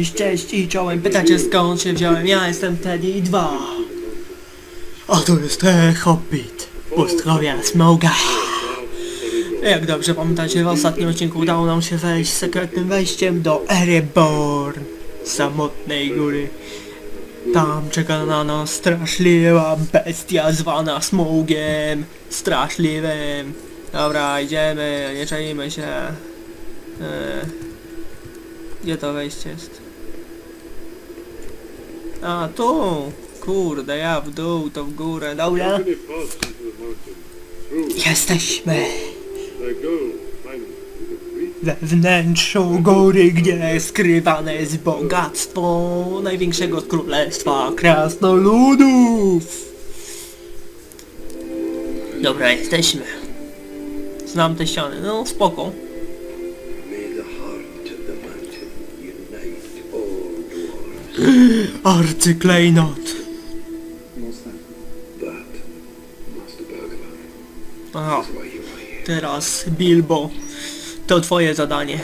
Cześć, cześć i czołem. Pytacie skąd się wziąłem? Ja jestem Teddy 2. A to jest e, Hobbit. Pozdrowia Smoga. Jak dobrze pamiętacie, w ostatnim odcinku udało nam się wejść sekretnym wejściem do Ereborn. Samotnej góry. Tam czeka na nas straszliwa bestia zwana Smogiem. Straszliwym. Dobra, idziemy, nie czajmy się. Eee, gdzie to wejście jest? A, tu! Kurde, ja w dół, to w górę, dobra? Jesteśmy we wnętrzu góry, gdzie skrywane jest bogactwo największego królestwa krasnoludów. Dobra, jesteśmy. Znam te ściany, no spoko. Arcyklejnot. Aha, teraz Bilbo. To twoje zadanie.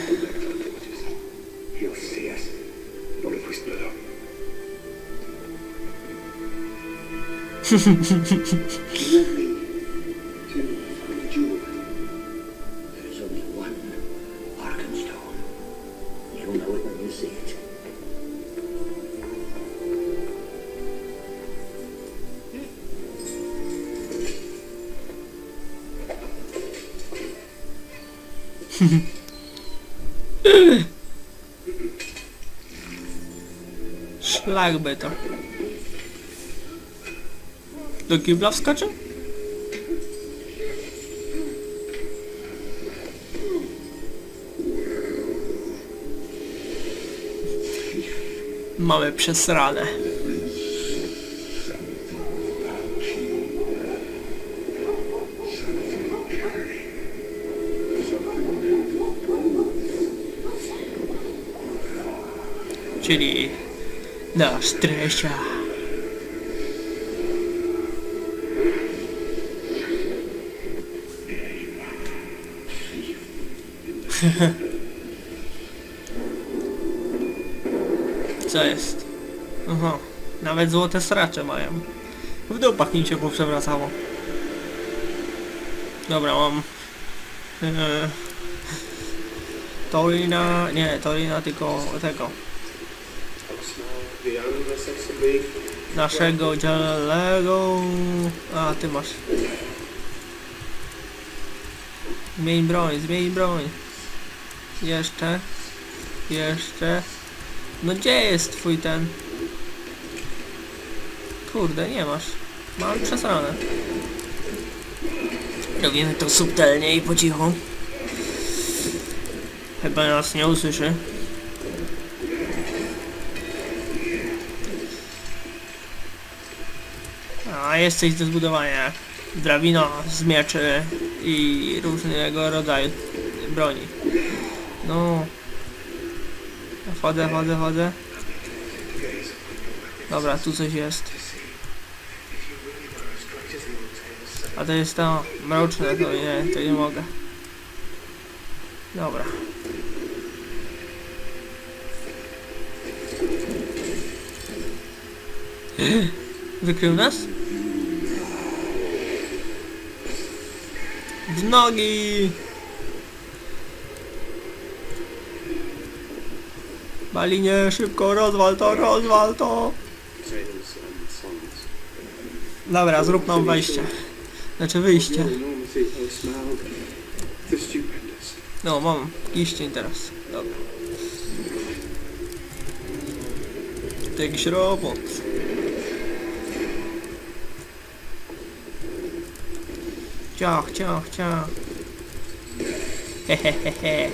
Szlak to. Do kibla wskoczę? Mamy przesrane. Czyli nasz tresia. Co jest? Aha, nawet złote sracze mają. W dupach im się poprzewracało. Dobra, mam... Yy, Torina... nie, Torina tylko tego. Naszego dzielnego... A, ty masz. Zmień broń, zmień broń. Jeszcze. Jeszcze. No gdzie jest twój ten? Kurde, nie masz. Mam przesrane. Robimy to subtelnie i po cichu. Chyba nas nie usłyszy. A jest coś do zbudowania. Drabina z mieczy i różnego rodzaju broni. No. Chodzę, chodzę, chodzę. Dobra, tu coś jest. A to jest to mroczne, to nie, to nie mogę. Dobra. Wykrył nas? W nogi! Balinie, szybko, rozwal to, rozwal to! Dobra, zrób nam wejście. Znaczy wyjście. No, mam kiścień teraz. Dobra. Jakiś robot. Ciach, ciach, ciach. Hehehehe.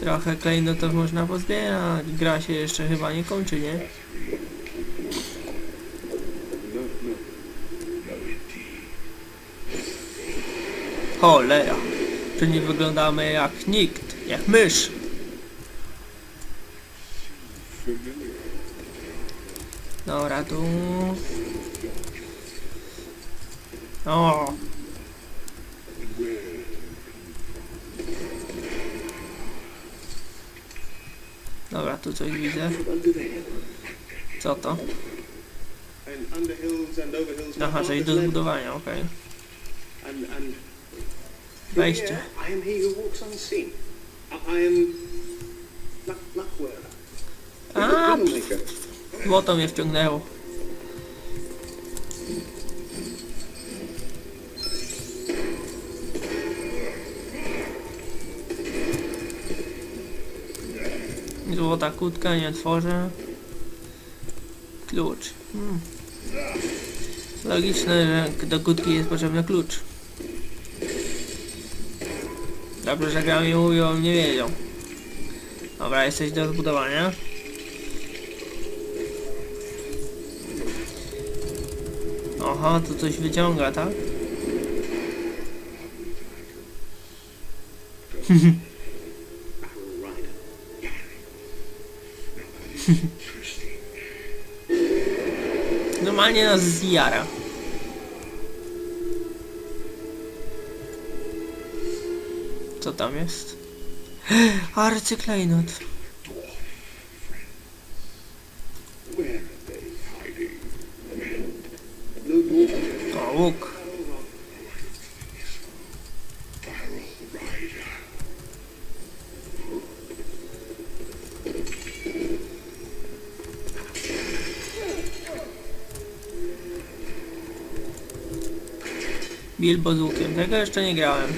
Trochę klejnotów można pozbierać. Gra się jeszcze chyba nie kończy, nie? Cholera. Czyli wyglądamy jak nikt. Jak mysz. Dobra, tu... O! Dobra, tu coś widzę. Co to? Aha, czyli do zbudowania, okej. And Wejście. I am he who Złota kutka, nie otworzę. Klucz. Hmm. Logiczne, że do kutki jest potrzebny klucz. Dobrze, że gram i mówią, nie wiedział. Dobra, jesteś do zbudowania. Aha, to coś wyciąga, tak? Normalnie nas zjara. Co tam jest? Arcyklejnot. Where Bilbo z łukiem. Tego jeszcze nie grałem.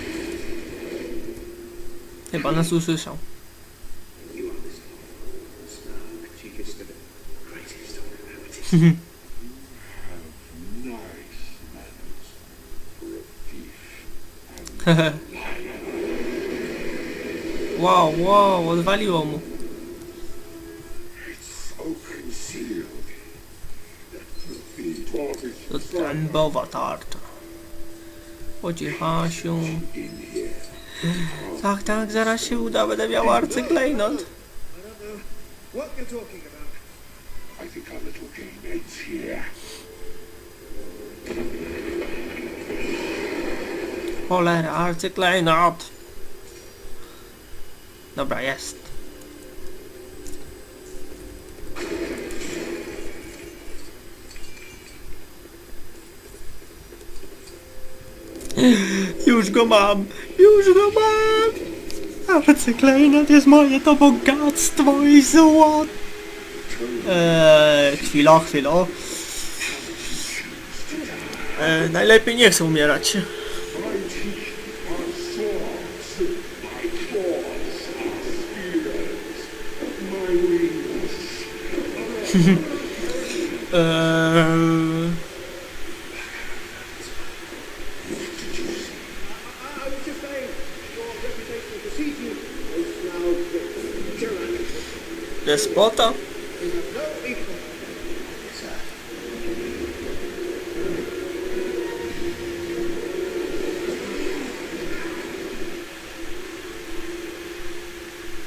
Chyba nas usłyszał. Wow, wow, odwaliło mu. To trębowa tarcza. Po cichasiu. in here. Tak, tak, zaraz się uda, będę miał arcyklejnot. Cholera, arcyklejnot. Dobra, jest. Już go mam! Już go mam! Arcyklejnot jest moje to bogactwo i złot! Eee, chwila, chwila. Eee, najlepiej nie chcę umierać. Eee, I, I was just saying, your reputation precedes you is now tyrannical. Despota? You have no equal.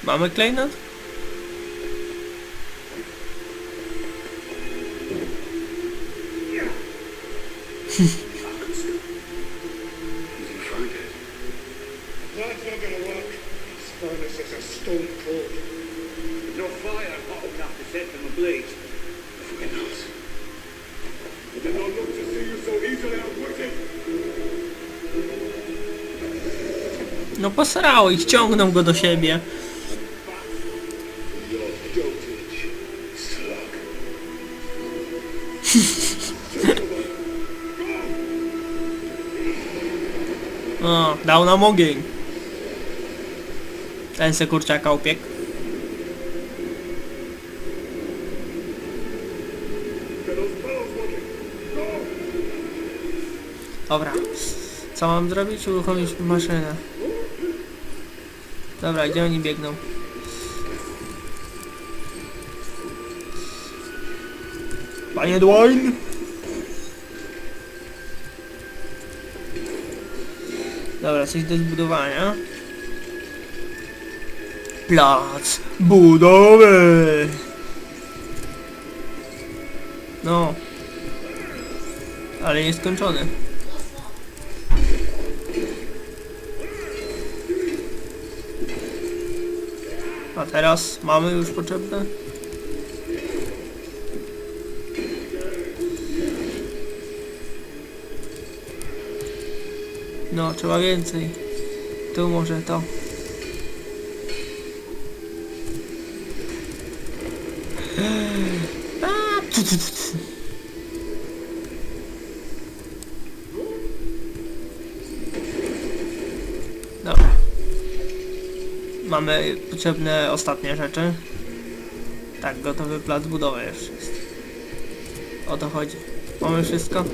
Mamy klejnot? Furnace is a stone cold. No fire hot enough to set them ablaze. Afraid not. I did not look to see you so easily outwitted. No posrało ich, ciągną go do siebie. Your dotage, slug. O, dał nam ogień. Ten se kurczaka. Go! Dobra. Co mam zrobić? Uruchomić maszynę. Dobra, gdzie oni biegną? Panie Dwayne! Dobra, coś do zbudowania. Plac budowy! No. Ale nieskończony. A teraz mamy już potrzebne? No, trzeba więcej. Tu może to. Dobra. Mamy potrzebne ostatnie rzeczy. Tak, gotowy plac budowy jeszcze jest. O to chodzi. Mamy wszystko?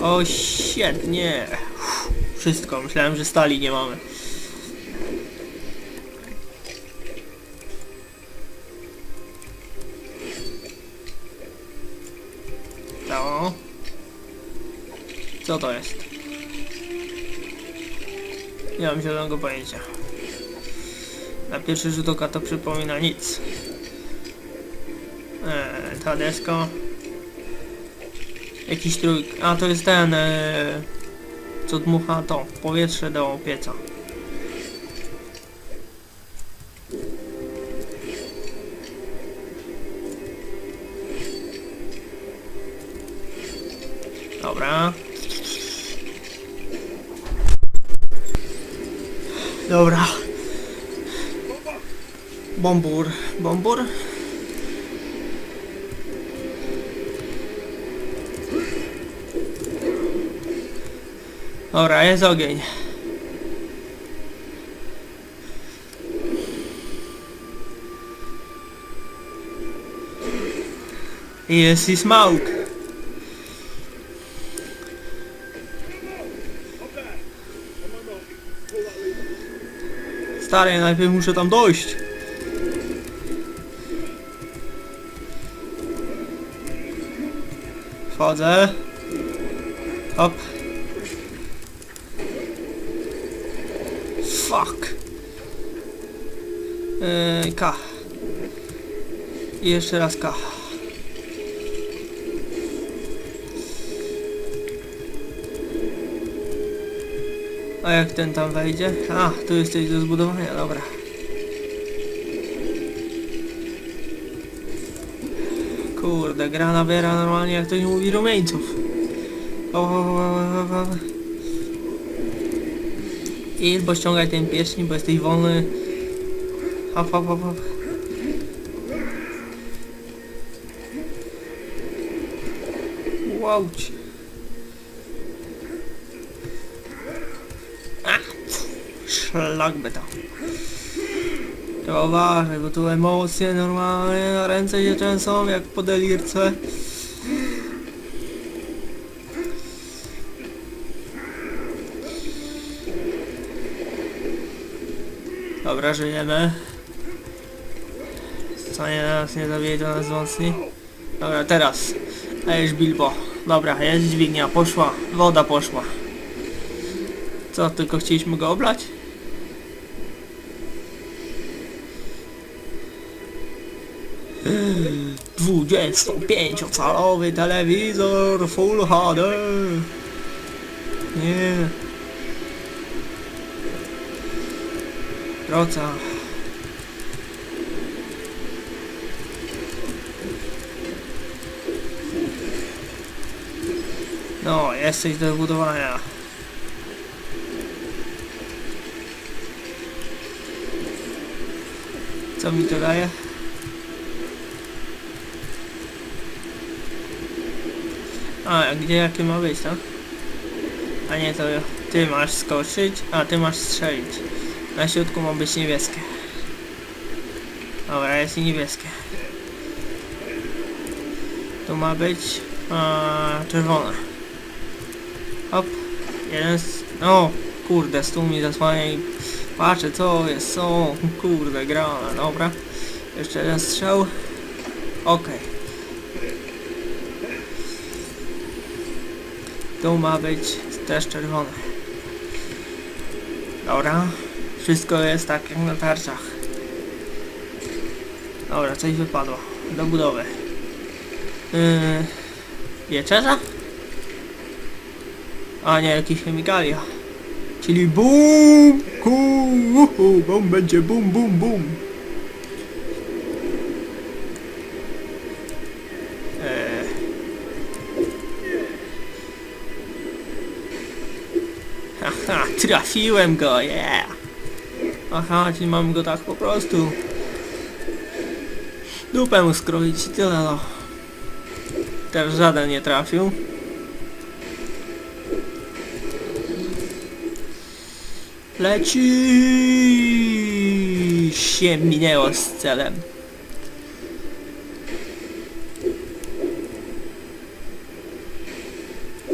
O, świetnie. Wszystko. Myślałem, że stali nie mamy. Co to jest? Nie mam zielonego pojęcia. Na pierwszy rzut oka to przypomina nic. Eee, ta deska. Jakiś trójk. A to jest ten, e, co dmucha to powietrze do pieca. Dobra. Dobra. Bombur. Bombur? Dobra, jest ogień. Jest i smoke. Stary, najpierw muszę tam dojść. Wchodzę. Hop. Fuck. Yy, K. I jeszcze raz K. A jak ten tam wejdzie? A, tu jest coś do zbudowania, dobra. Kurde, gra nabiera normalnie jak to nie mówi rumieńców. O, o, o, o, o. I bo ściągaj ten piecznik, bo jesteś wolny. Hop, hop, hop, hop. Łauć. Szlak by to. Trzeba uważać, bo tu emocje normalnie ręce się trzęsą jak po delirce. Dobra, żyjemy. Co nie nas nie zabije, to nas wzmocni. Dobra, teraz. Ejesz Bilbo. Dobra, jest dźwignia, poszła. Woda poszła. Co, tylko chcieliśmy go oblać? Dwudziestopięciocalowy telewizor Full HD. Nie. Proca. No, jesteś do budowania. Co mi to daje? A, gdzie jakie ma być, tak? A nie, to ty masz skoczyć, a ty masz strzelić. Na środku ma być niebieskie. Dobra, jest niebieskie. Tu ma być a, czerwone. Hop, jeden z... O, kurde, stół mi zasłania i patrzę co jest, co, kurde, grana, dobra. Jeszcze jeden strzał. Okej. Tu ma być też czerwone. Dobra. Wszystko jest tak jak na tarczach. Dobra, coś wypadło. Do budowy. Yy, wieczerza? A nie, jakieś chemikalia. Czyli BUM! Ku, bum będzie bum, bum, bum. Eee. Haha, trafiłem go, yeah! Aha, czyli mam go tak po prostu. Dupę skroić i tyle no. Też żaden nie trafił. Leci się minęło z celem.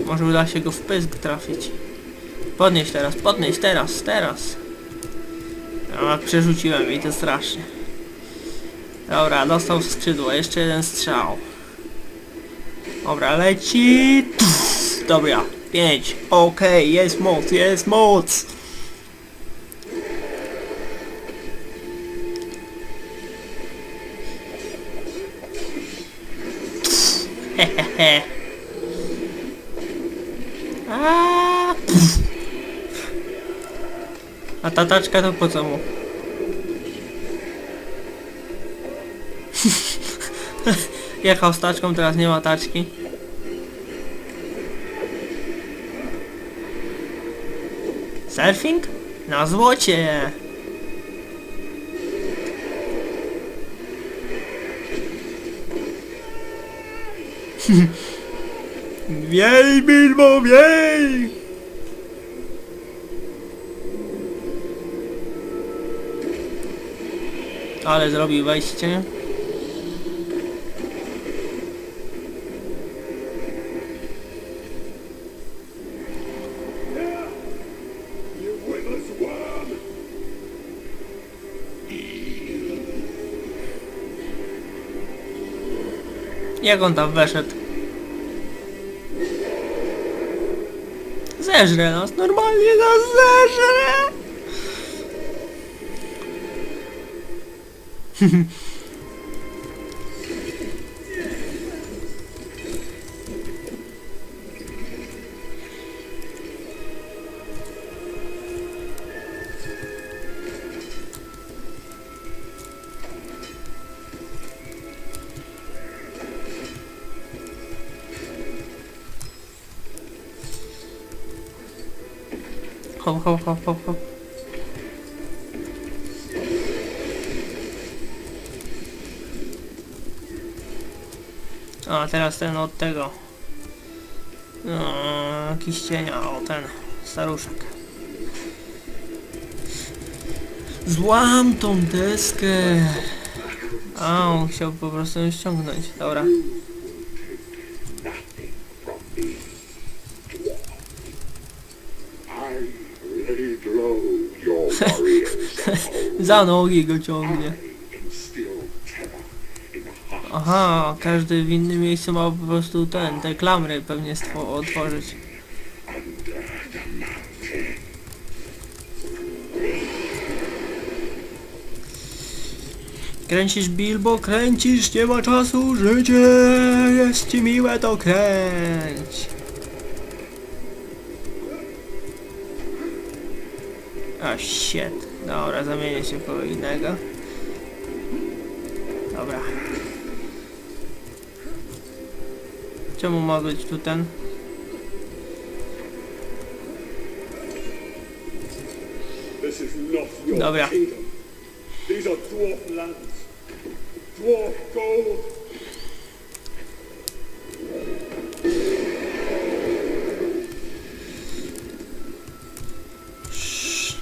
Może uda się go w pysk trafić. Podnieś teraz, podnieś teraz, teraz. A, przerzuciłem i to strasznie. Dobra, dostał w skrzydło, jeszcze jeden strzał. Dobra, leci. Dobra, pięć. Okej, jest moc, jest moc. Hehehe. A, A ta taczka to po co mu? Jechał z taczką, teraz nie ma taczki. Surfing? Na złocie! Wiej, Bilbo, wiej! Ale zrobił wejście. Jak on tam weszedł? Zeżre nas, normalnie nas zeżre! Hop, hop, hop, hop, hop. A, teraz ten od tego. No, jakiś cienia, o ten, staruszek. Złam tą deskę. A, on chciał po prostu ją ściągnąć, dobra. Za nogi go ciągnie. Aha, każdy w innym miejscu ma po prostu ten, te klamry pewnie otworzyć. Kręcisz Bilbo, kręcisz, nie ma czasu, życie jest ci miłe, to kręć. A shit, dobra, zamienię się kogo innego. Czemu ma być tu ten? Dobra.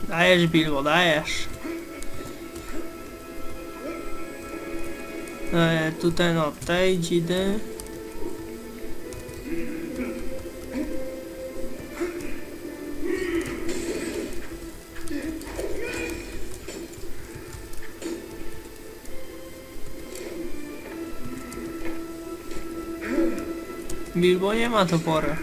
Dajesz Bilbo, dajesz. E, tutaj no, tej dzidy. Bilbo nie ma topora.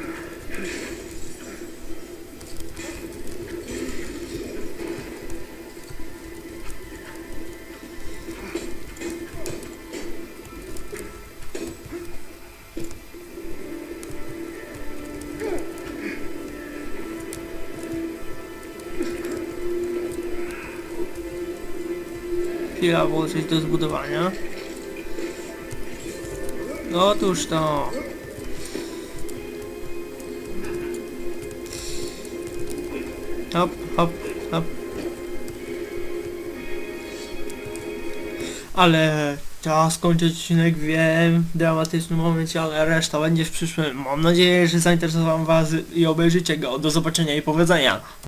Chwila, było coś do zbudowania. No, Otóż to. Hop, hop, hop. Ale czas skończyć odcinek, wiem, w dramatycznym momencie, ale reszta będzie w przyszłym. Mam nadzieję, że zainteresował Was i obejrzycie go. Do zobaczenia i powodzenia.